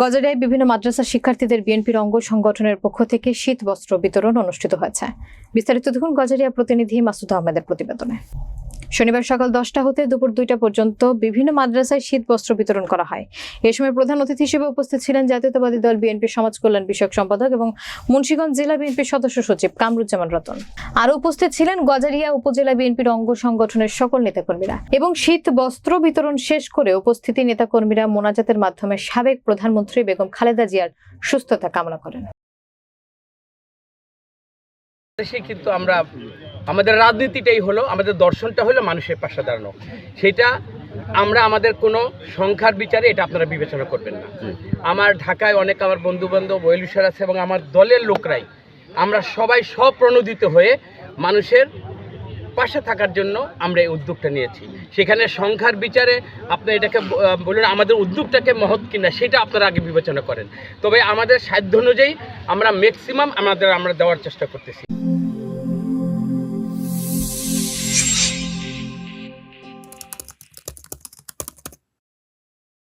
গজারিয়ায় বিভিন্ন মাদ্রাসা শিক্ষার্থীদের বিএনপির অঙ্গ সংগঠনের পক্ষ থেকে শীত বস্ত্র বিতরণ অনুষ্ঠিত হয়েছে। বিস্তারিত দেখুন গজারিয়া প্রতিনিধি মাসুদ আহমেদের প্রতিবেদনে। শনিবার সকাল দশটা হতে দুপুর দুইটা পর্যন্ত বিভিন্ন মাদ্রাসায় শীত বস্ত্র বিতরণ করা হয়। এ সময় প্রধান অতিথি হিসেবে উপস্থিত ছিলেন জাতীয়তাবাদী দল বিএনপির সমাজ কল্যাণ বিষয়ক সম্পাদক এবং মুন্সীগঞ্জ জেলা বিএনপির সদস্য সচিব কামরুজ্জামান রতন। আরও উপস্থিত ছিলেন গজারিয়া উপজেলা বিএনপির অঙ্গ সংগঠনের সকল নেতাকর্মীরা। এবং শীত বস্ত্র বিতরণ শেষ করে উপস্থিতি নেতাকর্মীরা মোনাজাতের মাধ্যমে সাবেক প্রধানমন্ত্রী বেগম খালেদা জিয়ার সুস্থতা কামনা করেন। দেশে কিন্তু আমরা আমাদের রাজনীতিটাই হলো আমাদের দর্শনটা হলো মানুষের পাশে দাঁড়ানো। সেটা আমরা আমাদের কোনো সংখ্যার বিচারে এটা আপনারা বিবেচনা করবেন না। আমার ঢাকায় অনেক আমার বন্ধু বান্ধব ওয়েলুসার আছে এবং আমার দলের লোকরাই আমরা সবাই স্বপ্রণোদিত হয়ে মানুষের পাশে থাকার জন্য আমরা এই উদ্যোগটা নিয়েছি। সেখানে সংখ্যার বিচারে আপনি এটাকে বলুন, আমাদের উদ্যোগটাকে মহৎ কিনা সেটা আপনারা আগে বিবেচনা করেন। তবে আমাদের সাধ্য অনুযায়ী আমরা ম্যাক্সিমাম আমাদের আমরা দেওয়ার চেষ্টা করতেছি।